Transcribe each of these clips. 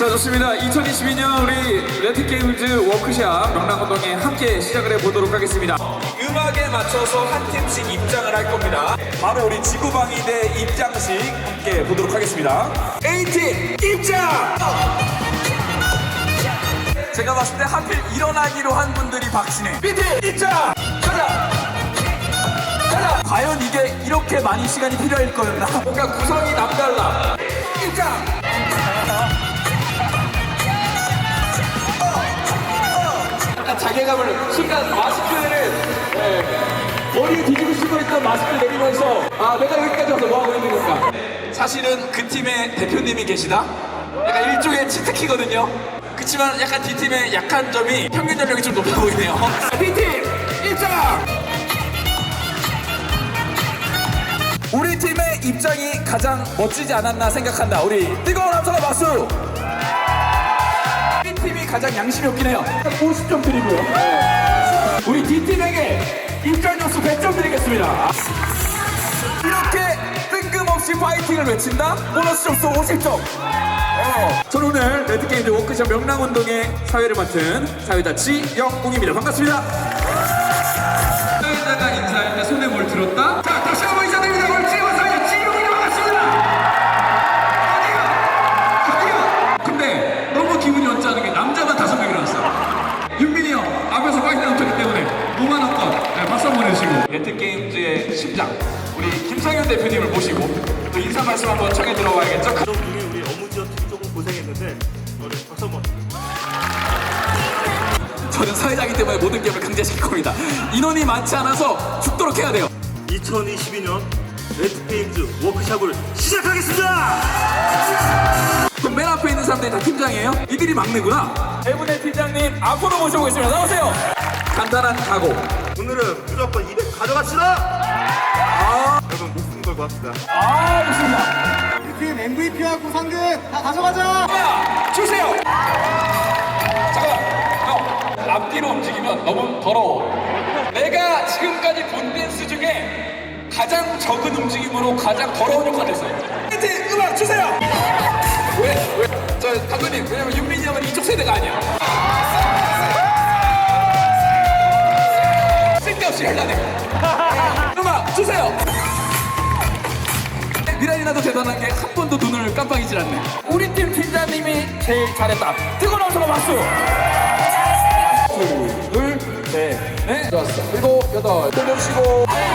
자 좋습니다. 2022년 우리 레트게임즈 워크샵 명랑운동에 함께 시작을 해보도록 하겠습니다. 음악에 맞춰서 한 팀씩 입장을 할 겁니다. 바로 우리 지구방위대 입장식 함께 보도록 하겠습니다. A팀 입장! 제가 봤을 때 하필 일어나기로 한 분들이 박신혜 B팀 입장! 가자! 가자! 과연 이게 이렇게 많이 시간이 필요할 거였나? 뭔가 구성이 남달라 입장! 자괴감을 순간 마스크를 예, 머리에 뒤집어 쓰고 있던 마스크 내리면서 아 내가 여기까지 와서 뭐하고 있는 건가? 사실은 그 팀의 대표님이 계시다. 약간 일종의 치트키거든요. 그치만 약간 D팀의 약한 점이 평균 연령이 좀 높아 보이네요. D팀 입장! 우리 팀의 입장이 가장 멋지지 않았나 생각한다. 우리 뜨거운 함성과 박수 가장 양심이 없긴 해요. 50점 드리고요. 우리 D팀에게 입장 점수 100점 드리겠습니다. 이렇게 뜬금없이 파이팅을 외친다? 보너스 점수 50점. 어, 저는 오늘 레드게임즈 워크숍 명랑운동의 사회를 맡은 사회자 지영웅입니다. 반갑습니다. 레트게임즈의 심장 우리 김상현 대표님을 모시고 또 인사 말씀 한번 청해 들어봐야겠죠? 가족 중에 우리 어무지어 팀 조금 고생했는데 오늘 박수 한번 저는 사회자이기 때문에 모든 게임을 강제시킬 겁니다. 인원이 많지 않아서 죽도록 해야 돼요. 2022년 레드게임즈 워크샵을 시작하겠습니다! 그럼 맨 앞에 있는 사람들이 다 팀장이에요? 이들이 막내구나. 대분의 팀장님 앞으로 모셔보겠습니다. 나오세요. 간단한 각오. 오늘은 무조건 200 가져갑시다! 여러분 목숨 걸고 합시다 아 좋습니다. 팀 MVP하고 상금 다 가져가자. 야, 주세요. 잠깐, 형, 앞뒤로 움직이면 너무 더러워. 내가 지금까지 본 댄스 중에 가장 적은 움직임으로 가장 더러운 역할을 했어요. 이제 음악 주세요. 왜, 왜? 저 감독님, 왜냐면 윤민이 형은 이쪽 세대가 아니야. 쓸데없이 열나네. 음악 주세요. 미란이나도 대단한 게 한 번도 눈을 깜빡이질 않네. 우리 팀 팀장님이 제일 잘했다. 뜨거운 함성 박수. 둘, 둘, 셋, 넷. 좋았어. 일곱, 여덟. 돌려주시고. 빨리,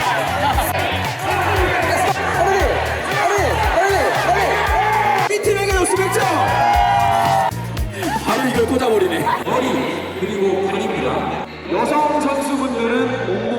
빨리, 빨리, 빨리. 이 팀에게 역시 100점. 바로 이걸 꽂아버리네. 머리 그리고 발입니다. 여성 선수분들은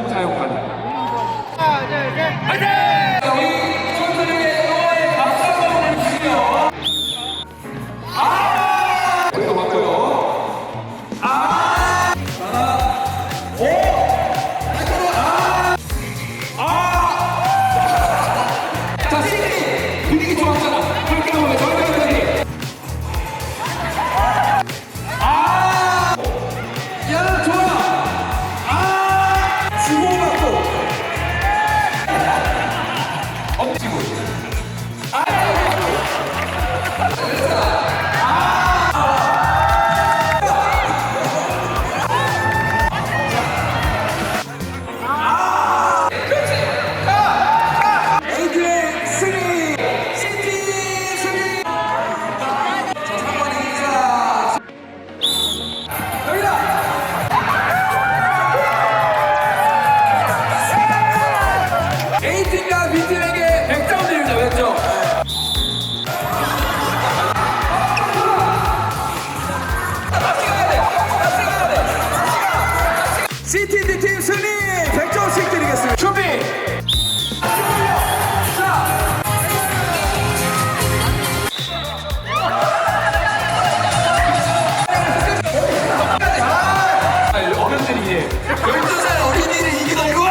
아, 이래. 12살 어린이를 이기다니, 와!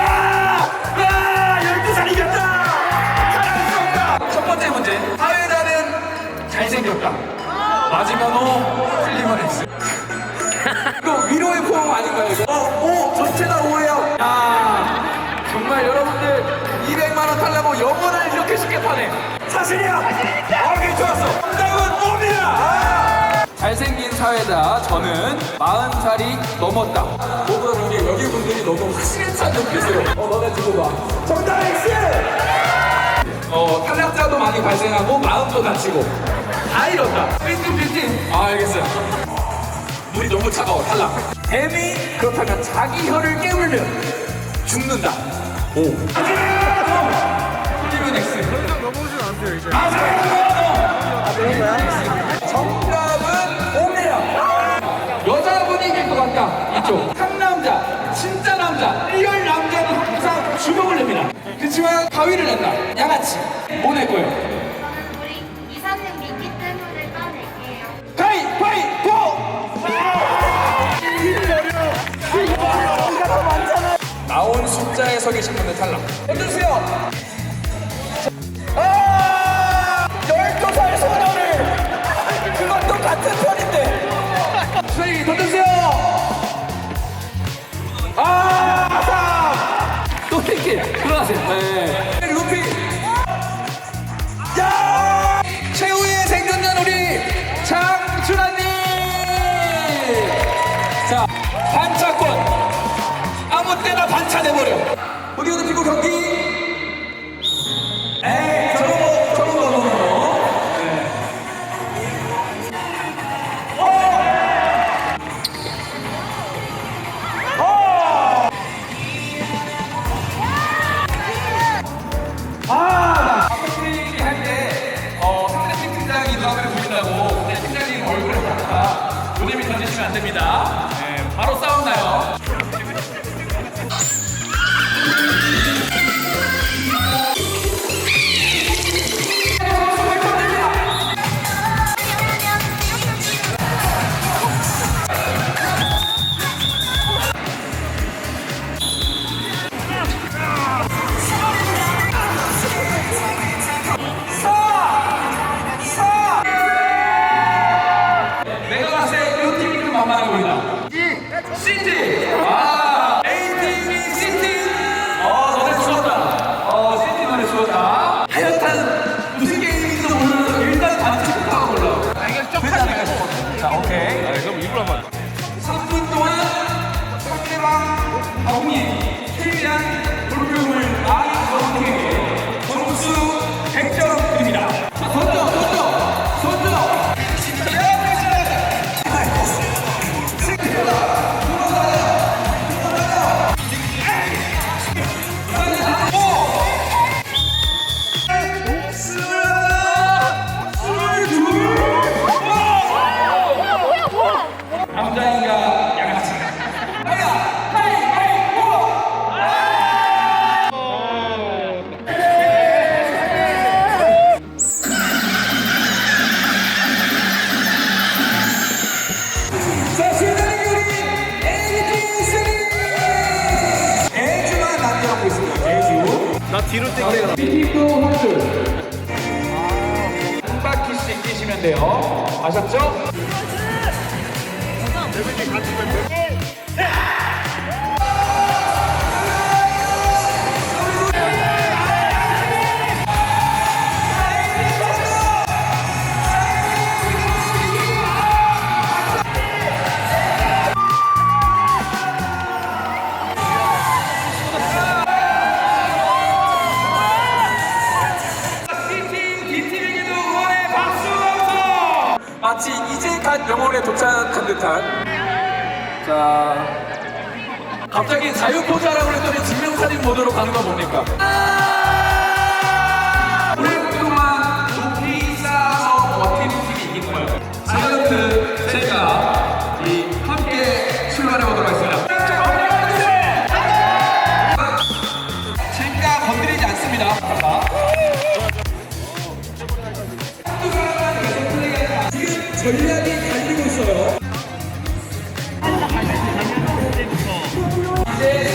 야! 12살 이겼다! 잘할 수 없다! 첫 번째 문제. 사회자는 잘생겼다. 맞으면 O, 틀리면 X. 이거 위로의 포옹 아닌가요, 이거? 어, 오! 전체 다 오예요. 야 정말 여러분들 200만원 달라고 영혼을 이렇게 쉽게 파네. 사실이야! 사실이니까! 오케이, 좋았어. 정답은 O입니다! 아! 사회자 저는 40살이 넘었다. 어, 너네 두고 봐. 정답 X! 어, 탈락자도 많이 발생하고 마음도 다치고 다 이렇다. 필팀 필팀. 아, 알겠어요. 물이 너무 차가워 탈락. 뱀이 그렇다면 자기 혀를 깨물면 죽는다. 오. 넘어오진 이제. 아, 정답은 옵니다. 여자분이 이길 것 같다. 이쪽. 상남자, 진짜 남자, 그렇지만 가위를 낸다. 양아치. 보낼 거예요. 우리 이사님 믿기 때문에 따낼게요. 가위바위보! 나온 숫자에 서 계신 분들 탈락. 던져주세요. 반차내버려! 어디 어디 피고 경기! 돼요. 아셨죠? 갓 영월에 도착한 듯한 자 갑자기 자유 포즈하라고 그랬더니 증명사진 모드로 가는 건 뭡니까? 전략이 달리고 있어요. 이제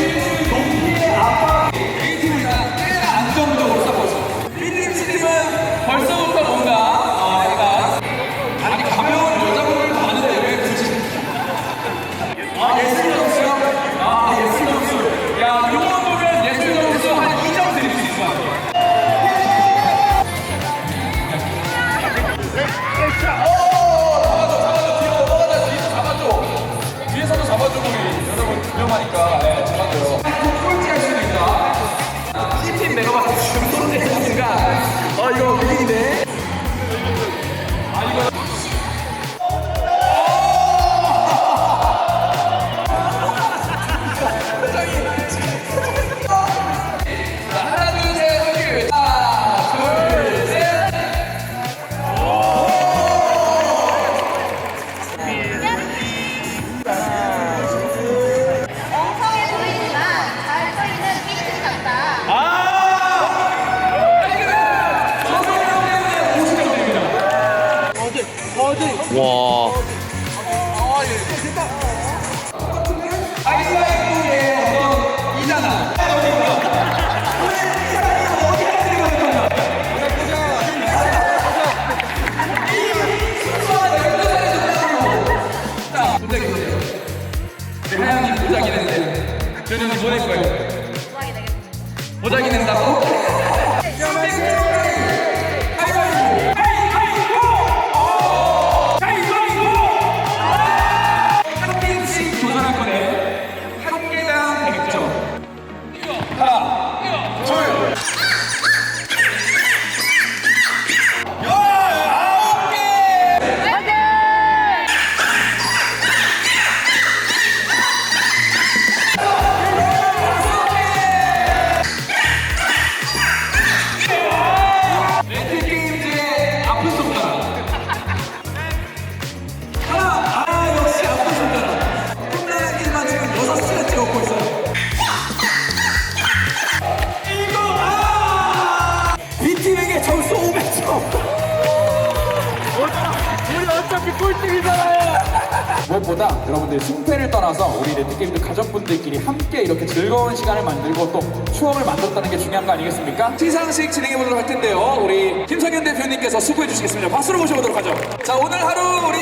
무엇보다 여러분들 승패를 떠나서 우리 레드게임즈 가족분들끼리 함께 이렇게 즐거운 시간을 만들고 또 추억을 만들었다는 게 중요한 거 아니겠습니까? 시상식 진행해 보도록 할 텐데요. 우리 김성현 대표님께서 수고해 주시겠습니다. 박수로 모셔보도록 하죠. 자 오늘 하루 우리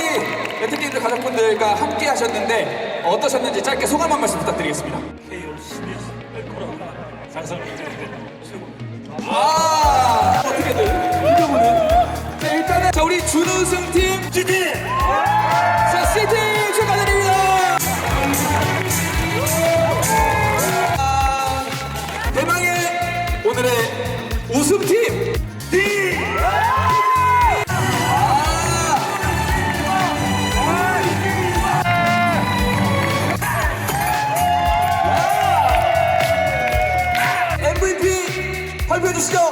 레드게임즈 가족분들과 함께 하셨는데 어떠셨는지 짧게 소감 한 말씀 부탁드리겠습니다. 아 어떻게든 이겨보는 자 일단은 자 우리 준우승 팀 GT MVP 발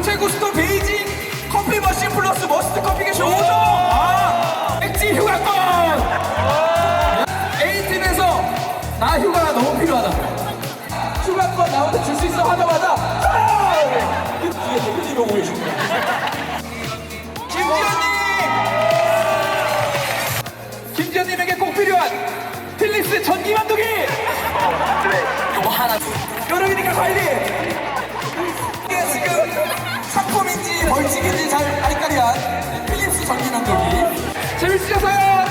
돌체 구스토 베이징 커피 머신 플러스 머스트 커피 게쇼. 5종 아 백지 휴가권. A팀에서 나 휴가가 너무 필요하다. 휴가권 나한테 줄 수 있어 하자마자 이게 대표님 오고 계십니다 김지현님! 김지현님에게 꼭 필요한 필리스 전기 만두기! 이거 하나. 여름이니까 관리 벌칙인지 잘 아리까리한 필립스 전기 만두기. 재밌으셨어요?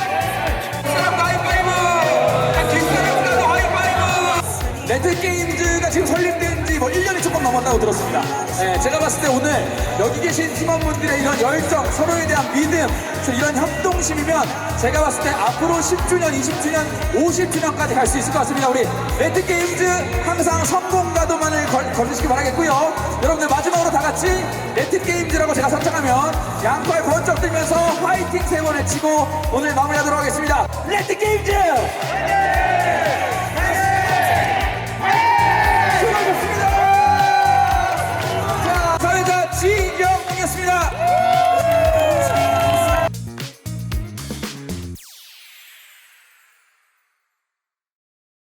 사람 하이파이브! 뒷사람들도 하이파이브! 레드게임즈가 지금 설립된 지 뭐 1년이 조금 넘었다고 들었습니다. 네, 제가 봤을 때 오늘 여기 계신 팀원분들의 이런 열정 서로에 대한 믿음 이런 협동심이면 제가 봤을 때 앞으로 10주년, 20주년, 50주년까지 갈 수 있을 것 같습니다. 우리 레드게임즈 항상 성공가도만 걸, 걸리시기 바라겠고요. 여러분들 마지막으로 다 같이 네트 게임즈라고 제가 선창하면 양팔 번쩍 들면서 화이팅 세 번 외치고 오늘 마무리하도록 하겠습니다. 네트 게임즈! 수고하셨습니다. 자, 사회자 지경이었습니다